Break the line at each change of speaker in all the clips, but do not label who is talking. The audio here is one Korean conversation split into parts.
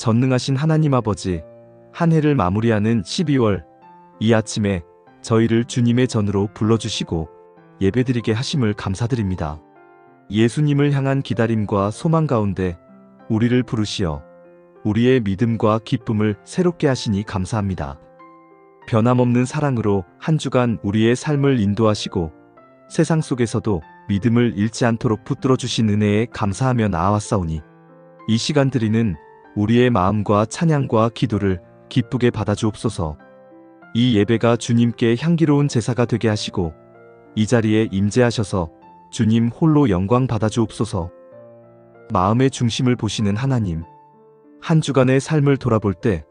전능하신 하나님 아버지, 한 해를 마무리하는 12월 이 아침에 저희를 주님의 전으로 불러주시고 예배드리게 하심을 감사드립니다. 예수님을 향한 기다림과 소망 가운데 우리를 부르시어 우리의 믿음과 기쁨을 새롭게 하시니 감사합니다. 변함없는 사랑으로 한 주간 우리의 삶을 인도하시고 세상 속에서도 믿음을 잃지 않도록 붙들어 주신 은혜에 감사하며 나아왔사오니 이 시간 드리는 우리의 마음과 찬양과 기도를 기쁘게 받아주옵소서. 이 예배가 주님께 향기로운 제사가 되게 하시고 이 자리에 임재하셔서 주님 홀로 영광 받아주옵소서. 마음의 중심을 보시는 하나님. 한 주간의 삶을 돌아볼 때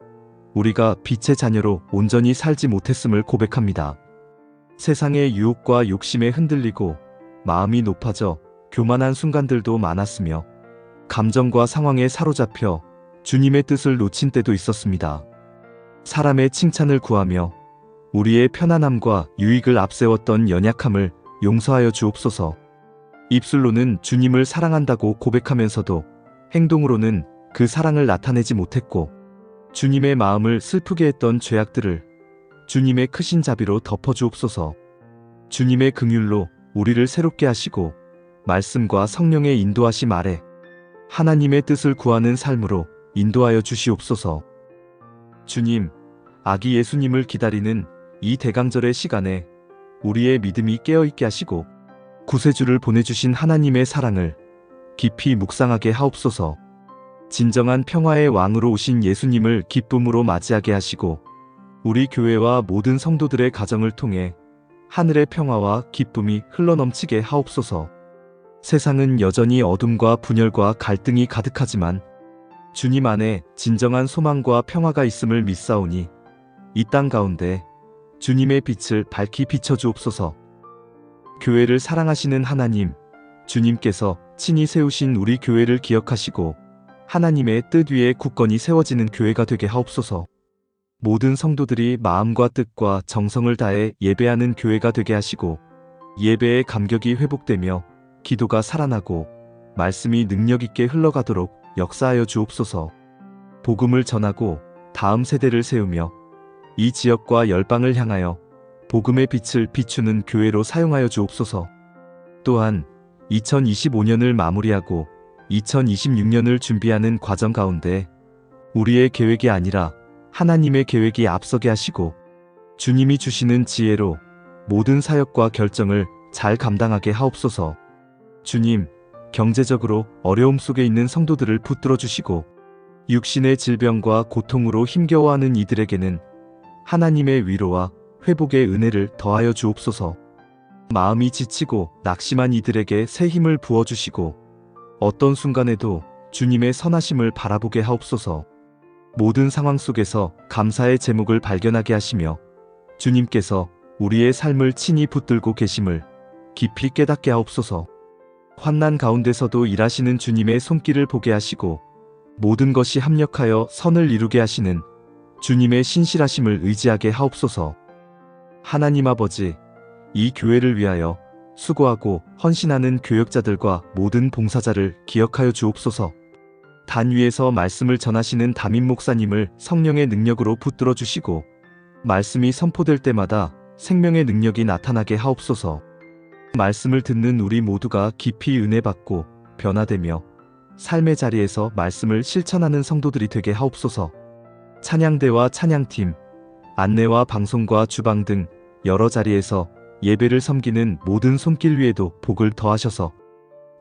우리가 빛의 자녀로 온전히 살지 못했음을 고백합니다. 세상의 유혹과 욕심에 흔들리고 마음이 높아져 교만한 순간들도 많았으며 감정과 상황에 사로잡혀 주님의 뜻을 놓친 때도 있었습니다. 사람의 칭찬을 구하며 우리의 편안함과 유익을 앞세웠던 연약함을 용서하여 주옵소서. 입술로는 주님을 사랑한다고 고백하면서도 행동으로는 그 사랑을 나타내지 못했고 주님의 마음을 슬프게 했던 죄악들을 주님의 크신 자비로 덮어 주옵소서. 주님의 긍휼로 우리를 새롭게 하시고 말씀과 성령의 인도하심 아래 하나님의 뜻을 구하는 삶으로 인도하여 주시옵소서. 주님, 아기 예수님을 기다리는 이 대강절의 시간에 우리의 믿음이 깨어있게 하시고 구세주를 보내주신 하나님의 사랑을 깊이 묵상하게 하옵소서. 진정한 평화의 왕으로 오신 예수님을 기쁨으로 맞이하게 하시고 우리 교회와 모든 성도들의 가정을 통해 하늘의 평화와 기쁨이 흘러넘치게 하옵소서. 세상은 여전히 어둠과 분열과 갈등이 가득하지만 주님 안에 진정한 소망과 평화가 있음을 믿사오니 이 땅 가운데 주님의 빛을 밝히 비춰주옵소서. 교회를 사랑하시는 하나님, 주님께서 친히 세우신 우리 교회를 기억하시고 하나님의 뜻 위에 굳건히 세워지는 교회가 되게 하옵소서. 모든 성도들이 마음과 뜻과 정성을 다해 예배하는 교회가 되게 하시고 예배의 감격이 회복되며 기도가 살아나고 말씀이 능력 있게 흘러가도록 역사하여 주옵소서. 복음을 전하고 다음 세대를 세우며 이 지역과 열방을 향하여 복음의 빛을 비추는 교회로 사용하여 주옵소서. 또한 2025년을 마무리하고 2026년을 준비하는 과정 가운데 우리의 계획이 아니라 하나님의 계획이 앞서게 하시고 주님이 주시는 지혜로 모든 사역과 결정을 잘 감당하게 하옵소서. 주님, 경제적으로 어려움 속에 있는 성도들을 붙들어 주시고 육신의 질병과 고통으로 힘겨워하는 이들에게는 하나님의 위로와 회복의 은혜를 더하여 주옵소서. 마음이 지치고 낙심한 이들에게 새 힘을 부어 주시고 어떤 순간에도 주님의 선하심을 바라보게 하옵소서. 모든 상황 속에서 감사의 제목을 발견하게 하시며 주님께서 우리의 삶을 친히 붙들고 계심을 깊이 깨닫게 하옵소서. 환난 가운데서도 일하시는 주님의 손길을 보게 하시고 모든 것이 합력하여 선을 이루게 하시는 주님의 신실하심을 의지하게 하옵소서. 하나님 아버지, 이 교회를 위하여 수고하고 헌신하는 교역자들과 모든 봉사자를 기억하여 주옵소서. 단 위에서 말씀을 전하시는 담임 목사님을 성령의 능력으로 붙들어 주시고 말씀이 선포될 때마다 생명의 능력이 나타나게 하옵소서. 말씀을 듣는 우리 모두가 깊이 은혜 받고 변화되며 삶의 자리에서 말씀을 실천하는 성도들이 되게 하옵소서. 찬양대와 찬양팀, 안내와 방송과 주방 등 여러 자리에서 예배를 섬기는 모든 손길 위에도 복을 더하셔서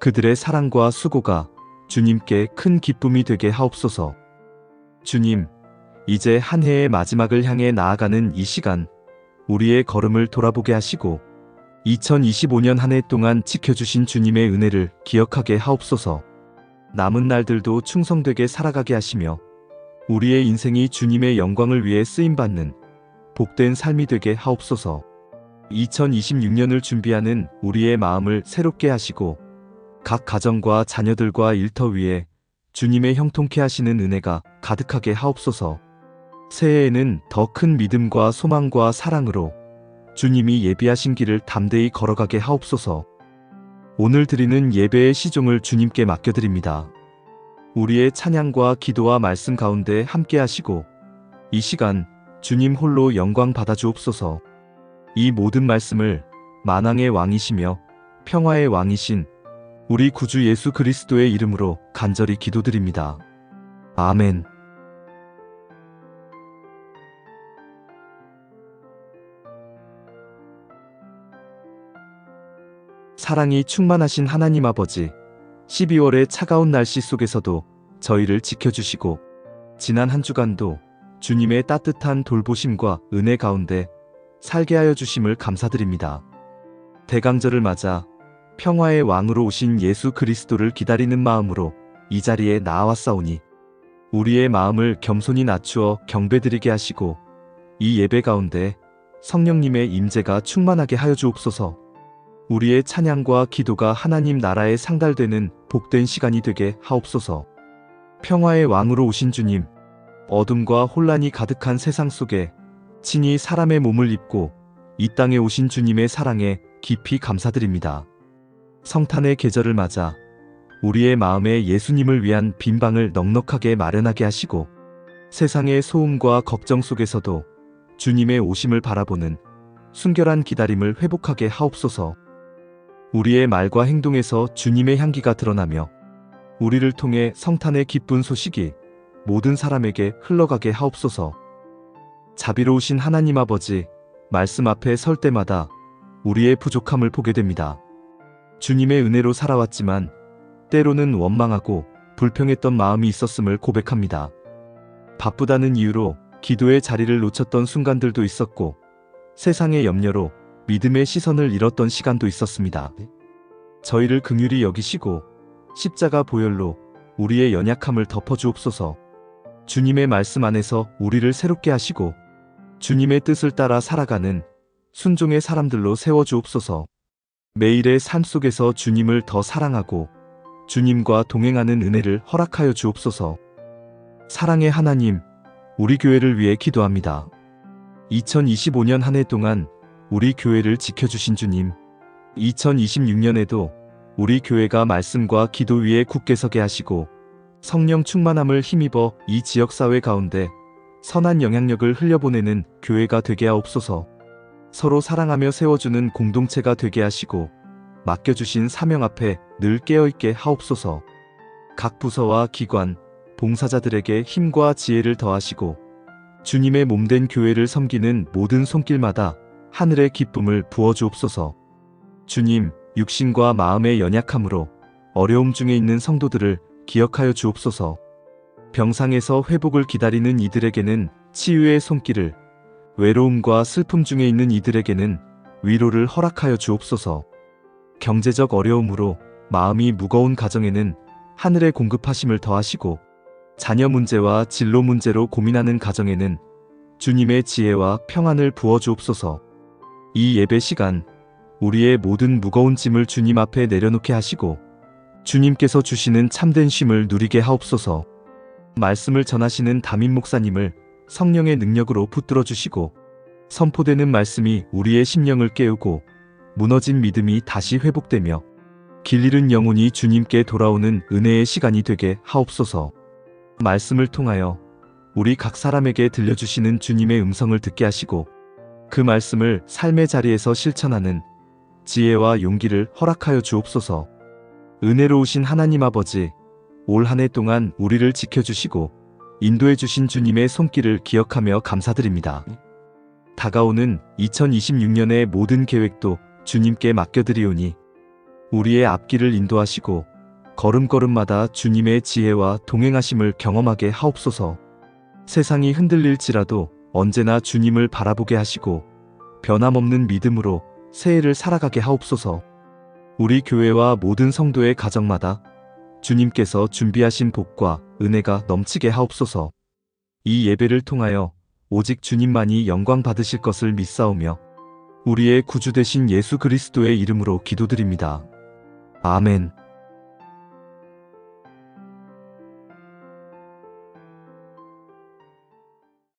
그들의 사랑과 수고가 주님께 큰 기쁨이 되게 하옵소서. 주님, 이제 한 해의 마지막을 향해 나아가는 이 시간, 우리의 걸음을 돌아보게 하시고 2025년 한 해 동안 지켜주신 주님의 은혜를 기억하게 하옵소서. 남은 날들도 충성되게 살아가게 하시며 우리의 인생이 주님의 영광을 위해 쓰임받는 복된 삶이 되게 하옵소서. 2026년을 준비하는 우리의 마음을 새롭게 하시고 각 가정과 자녀들과 일터 위에 주님의 형통케 하시는 은혜가 가득하게 하옵소서. 새해에는 더 큰 믿음과 소망과 사랑으로 주님이 예비하신 길을 담대히 걸어가게 하옵소서. 오늘 드리는 예배의 시종을 주님께 맡겨드립니다. 우리의 찬양과 기도와 말씀 가운데 함께 하시고 이 시간 주님 홀로 영광 받아 주옵소서. 이 모든 말씀을 만왕의 왕이시며 평화의 왕이신 우리 구주 예수 그리스도의 이름으로 간절히 기도드립니다. 아멘. 사랑이 충만하신 하나님 아버지, 12월의 차가운 날씨 속에서도 저희를 지켜주시고, 지난 한 주간도 주님의 따뜻한 돌보심과 은혜 가운데 살게 하여 주심을 감사드립니다. 대강절을 맞아 평화의 왕으로 오신 예수 그리스도를 기다리는 마음으로 이 자리에 나아왔사오니, 우리의 마음을 겸손히 낮추어 경배드리게 하시고, 이 예배 가운데 성령님의 임재가 충만하게 하여 주옵소서. 우리의 찬양과 기도가 하나님 나라에 상달되는 복된 시간이 되게 하옵소서. 평화의 왕으로 오신 주님, 어둠과 혼란이 가득한 세상 속에 친히 사람의 몸을 입고 이 땅에 오신 주님의 사랑에 깊이 감사드립니다. 성탄의 계절을 맞아 우리의 마음에 예수님을 위한 빈방을 넉넉하게 마련하게 하시고 세상의 소음과 걱정 속에서도 주님의 오심을 바라보는 순결한 기다림을 회복하게 하옵소서. 우리의 말과 행동에서 주님의 향기가 드러나며 우리를 통해 성탄의 기쁜 소식이 모든 사람에게 흘러가게 하옵소서. 자비로우신 하나님 아버지, 말씀 앞에 설 때마다 우리의 부족함을 보게 됩니다. 주님의 은혜로 살아왔지만 때로는 원망하고 불평했던 마음이 있었음을 고백합니다. 바쁘다는 이유로 기도의 자리를 놓쳤던 순간들도 있었고 세상의 염려로 믿음의 시선을 잃었던 시간도 있었습니다. 저희를 긍휼히 여기시고 십자가 보혈로 우리의 연약함을 덮어주옵소서. 주님의 말씀 안에서 우리를 새롭게 하시고 주님의 뜻을 따라 살아가는 순종의 사람들로 세워주옵소서. 매일의 삶 속에서 주님을 더 사랑하고 주님과 동행하는 은혜를 허락하여 주옵소서. 사랑의 하나님, 우리 교회를 위해 기도합니다. 2025년 한 해 동안 우리 교회를 지켜주신 주님, 2026년에도 우리 교회가 말씀과 기도 위에 굳게 서게 하시고 성령 충만함을 힘입어 이 지역사회 가운데 선한 영향력을 흘려보내는 교회가 되게 하옵소서. 서로 사랑하며 세워주는 공동체가 되게 하시고 맡겨주신 사명 앞에 늘 깨어있게 하옵소서. 각 부서와 기관, 봉사자들에게 힘과 지혜를 더하시고 주님의 몸된 교회를 섬기는 모든 손길마다 하늘의 기쁨을 부어주옵소서. 주님, 육신과 마음의 연약함으로 어려움 중에 있는 성도들을 기억하여 주옵소서. 병상에서 회복을 기다리는 이들에게는 치유의 손길을, 외로움과 슬픔 중에 있는 이들에게는 위로를 허락하여 주옵소서. 경제적 어려움으로 마음이 무거운 가정에는 하늘의 공급하심을 더하시고 자녀 문제와 진로 문제로 고민하는 가정에는 주님의 지혜와 평안을 부어 주옵소서. 이 예배 시간 우리의 모든 무거운 짐을 주님 앞에 내려놓게 하시고 주님께서 주시는 참된 쉼을 누리게 하옵소서. 말씀을 전하시는 담임 목사님을 성령의 능력으로 붙들어 주시고 선포되는 말씀이 우리의 심령을 깨우고 무너진 믿음이 다시 회복되며 길 잃은 영혼이 주님께 돌아오는 은혜의 시간이 되게 하옵소서. 말씀을 통하여 우리 각 사람에게 들려주시는 주님의 음성을 듣게 하시고 그 말씀을 삶의 자리에서 실천하는 지혜와 용기를 허락하여 주옵소서. 은혜로우신 하나님 아버지, 올 한 해 동안 우리를 지켜주시고 인도해 주신 주님의 손길을 기억하며 감사드립니다. 다가오는 2026년의 모든 계획도 주님께 맡겨드리오니 우리의 앞길을 인도하시고 걸음걸음마다 주님의 지혜와 동행하심을 경험하게 하옵소서. 세상이 흔들릴지라도 언제나 주님을 바라보게 하시고 변함없는 믿음으로 새해를 살아가게 하옵소서. 우리 교회와 모든 성도의 가정마다 주님께서 준비하신 복과 은혜가 넘치게 하옵소서. 이 예배를 통하여 오직 주님만이 영광 받으실 것을 믿사오며 우리의 구주 되신 예수 그리스도의 이름으로 기도드립니다. 아멘.